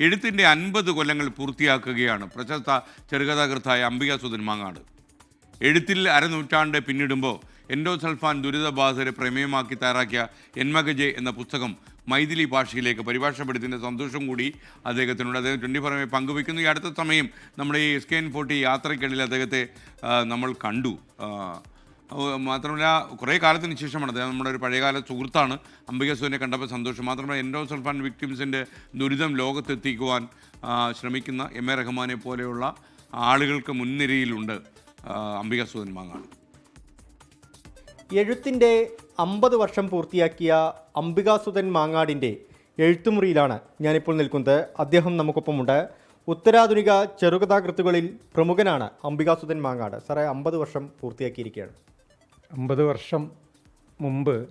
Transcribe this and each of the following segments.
എഴുത്തിന്റെ അൻപത് കൊല്ലങ്ങൾ പൂർത്തിയാക്കുകയാണ് പ്രശസ്ത ചെറുകഥാകൃത്തായ അംബിക സുധൻ മാങ്ങാട്. എഴുത്തിൽ അരനൂറ്റാണ്ട് പിന്നിടുമ്പോൾ എൻഡോ സൽഫാൻ ദുരിതബാധിതരെ പ്രമേയമാക്കി തയ്യാറാക്കിയ എൻമകജെ എന്ന പുസ്തകം മൈഥിലി ഭാഷയിലേക്ക് പരിഭാഷപ്പെടുത്തിന്റെ സന്തോഷം കൂടി അദ്ദേഹത്തിനുണ്ട്. അദ്ദേഹം ട്വന്റി ഫോർ പങ്കുവയ്ക്കുന്നു. ഈ അടുത്ത സമയം നമ്മുടെ ഈ എസ് കെ എൻ ഫോർട്ടി യാത്രയ്ക്കിടയിൽ അദ്ദേഹത്തെ നമ്മൾ കണ്ടു. മാത്രമല്ല കുറേ കാലത്തിന് ശേഷമാണ് അദ്ദേഹം നമ്മുടെ ഒരു പഴയകാല സുഹൃത്താണ് അംബിക സുവിനെ കണ്ടപ്പോൾ സന്തോഷം. മാത്രമല്ല എൻഡോസൾഫാൻ വിക്ടിംസിന്റെ ദുരിതം ലോകത്തെത്തിക്കുവാൻ ശ്രമിക്കുന്ന എം എ റഹ്മാനെ പോലെയുള്ള ആളുകൾക്ക് മുൻനിരയിലുണ്ട് അംബിക സുധൻ മാങ്ങാട്. എഴുത്തിന്റെ അമ്പത് വർഷം പൂർത്തിയാക്കിയ അംബികാസുധൻ മാങ്ങാടിന്റെ എഴുത്തുമുറിയിലാണ് ഞാനിപ്പോൾ നിൽക്കുന്നത്. അദ്ദേഹം നമുക്കൊപ്പമുണ്ട്. ഉത്തരാധുനിക ചെറുകഥാകൃത്തുകളിൽ പ്രമുഖനാണ് അംബികാസുധൻ മാങ്ങാട്. സാറേ അമ്പത് വർഷം പൂർത്തിയാക്കിയിരിക്കുകയാണ്. അമ്പത് വർഷം മുമ്പ്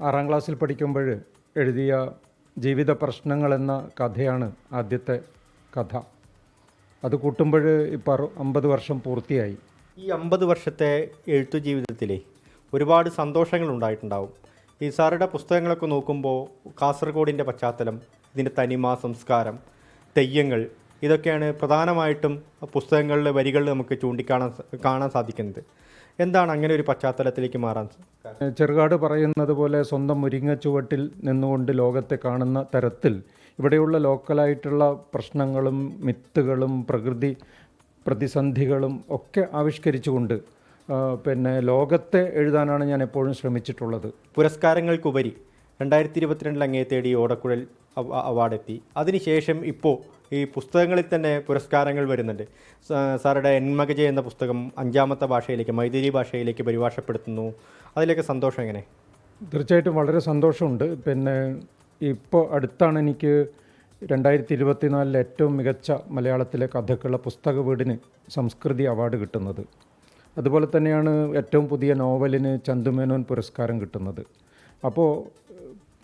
ആറാം ക്ലാസ്സിൽ പഠിക്കുമ്പോൾ എഴുതിയ ജീവിത പ്രശ്നങ്ങൾ എന്ന കഥയാണ് ആദ്യത്തെ കഥ. അത് കൂട്ടുമ്പോൾ ഇപ്പോൾ അമ്പത് വർഷം പൂർത്തിയായി. ഈ അമ്പത് വർഷത്തെ എഴുത്തു ജീവിതത്തിലെ ഒരുപാട് സന്തോഷങ്ങൾ ഉണ്ടായിട്ടുണ്ടാവും. ഈ സാറുടെ പുസ്തകങ്ങളൊക്കെ നോക്കുമ്പോൾ കാസർഗോഡിന്റെ പശ്ചാത്തലം ഇതിന്റെ തനിമ സംസ്കാരം തെയ്യങ്ങൾ ഇതൊക്കെയാണ് പ്രധാനമായിട്ടും പുസ്തകങ്ങളിലെ വരികളിൽ നമുക്ക് ചൂണ്ടിക്കാണാൻ കാണാൻ സാധിക്കുന്നത്. എന്താണ് അങ്ങനെ ഒരു പശ്ചാത്തലത്തിലേക്ക് മാറാൻ? ചെറുകാട് പറയുന്നത് പോലെ സ്വന്തം മുരിങ്ങ ചുവട്ടിൽ നിന്നുകൊണ്ട് ലോകത്തെ കാണുന്ന തരത്തിൽ ഇവിടെയുള്ള ലോക്കലായിട്ടുള്ള പ്രശ്നങ്ങളും മിത്തുകളും പ്രകൃതി പ്രതിസന്ധികളും ഒക്കെ ആവിഷ്കരിച്ചുകൊണ്ട് പിന്നെ ലോകത്തെ എഴുതാനാണ് ഞാൻ എപ്പോഴും ശ്രമിച്ചിട്ടുള്ളത് പുരസ്കാരങ്ങൾക്കുപരി രണ്ടായിരത്തി ഇരുപത്തിരണ്ടിൽ അങ്ങേ തേടി ഓടക്കുഴൽ അവാർഡെത്തി അതിനുശേഷം ഇപ്പോൾ ഈ പുസ്തകങ്ങളിൽ തന്നെ പുരസ്കാരങ്ങൾ വരുന്നുണ്ട്. സാറുടെ എൻമകജ എന്ന പുസ്തകം അഞ്ചാമത്തെ ഭാഷയിലേക്ക് മൈഥിലി ഭാഷയിലേക്ക് പരിഭാഷപ്പെടുത്തുന്നു. അതിലൊക്കെ സന്തോഷം എങ്ങനെ? തീർച്ചയായിട്ടും വളരെ സന്തോഷമുണ്ട്. പിന്നെ ഇപ്പോൾ അടുത്താണ് എനിക്ക് രണ്ടായിരത്തി ഇരുപത്തിനാലിലെ ഏറ്റവും മികച്ച മലയാളത്തിലെ കഥക്കുള്ള പുസ്തക വീടിന് സംസ്കൃതി അവാർഡ് കിട്ടുന്നത്. അതുപോലെ തന്നെയാണ് ഏറ്റവും പുതിയ നോവലിന് ചന്തുമേനോൻ പുരസ്കാരം കിട്ടുന്നത്. അപ്പോൾ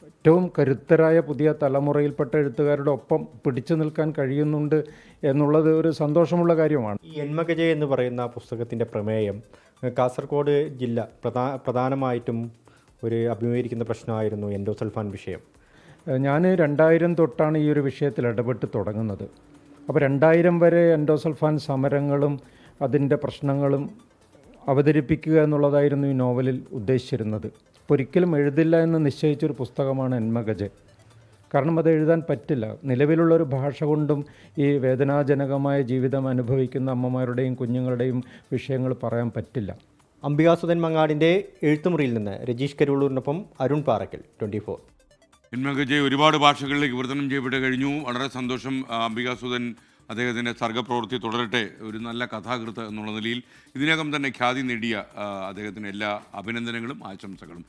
ഏറ്റവും കരുത്തരായ പുതിയ തലമുറയിൽപ്പെട്ട എഴുത്തുകാരുടെ ഒപ്പം പിടിച്ചു നിൽക്കാൻ കഴിയുന്നുണ്ട് എന്നുള്ളത് ഒരു സന്തോഷമുള്ള കാര്യമാണ്. ഈ എൻമകജ എന്ന് പറയുന്ന പുസ്തകത്തിന്റെ പ്രമേയം കാസർഗോഡ് ജില്ല പ്രധാ പ്രധാനമായിട്ടും ഒരു അഭിമുഖീകരിക്കുന്ന പ്രശ്നമായിരുന്നു എൻഡോസൾഫാൻ വിഷയം. ഞാൻ രണ്ടായിരം തൊട്ടാണ് ഈ ഒരു വിഷയത്തിൽ ഇടപെട്ട് തുടങ്ങുന്നത്. അപ്പോൾ രണ്ടായിരം വരെ എൻഡോസൾഫാൻ സമരങ്ങളും അതിന്റെ പ്രശ്നങ്ങളും അവതരിപ്പിക്കുക എന്നുള്ളതായിരുന്നു ഈ നോവലിൽ ഉദ്ദേശിച്ചിരുന്നത്. ഒരിക്കലും എഴുതില്ല എന്ന് നിശ്ചയിച്ചൊരു പുസ്തകമാണ് എൻമഗജ് കാരണം അത് എഴുതാൻ പറ്റില്ല. നിലവിലുള്ളൊരു ഭാഷ കൊണ്ടും ഈ വേദനാജനകമായ ജീവിതം അനുഭവിക്കുന്ന അമ്മമാരുടെയും കുഞ്ഞുങ്ങളുടെയും വിഷയങ്ങൾ പറയാൻ പറ്റില്ല. അംബികാസുധൻ മങ്ങാടിന്റെ എഴുത്തുമുറിയിൽ നിന്ന് രജീഷ് കരുവള്ളൂരിനൊപ്പം അരുൺ പാറക്കൽ ട്വന്റി ഫോർ എൻമഗജ് ഒരുപാട് ഭാഷകളിലേക്ക് വിവർത്തനം ചെയ്യപ്പെട്ട് കഴിഞ്ഞു. വളരെ സന്തോഷം ആ, അംബിക സുധൻ അദ്ദേഹത്തിന്റെ സർഗപ്രവൃത്തി തുടരട്ടെ ഒരു നല്ല കഥാകൃത്ത് എന്നുള്ള നിലയിൽ ഇതിനകം തന്നെ ഖ്യാതി നേടിയ അദ്ദേഹത്തിന് എല്ലാ അഭിനന്ദനങ്ങളും ആശംസകളും.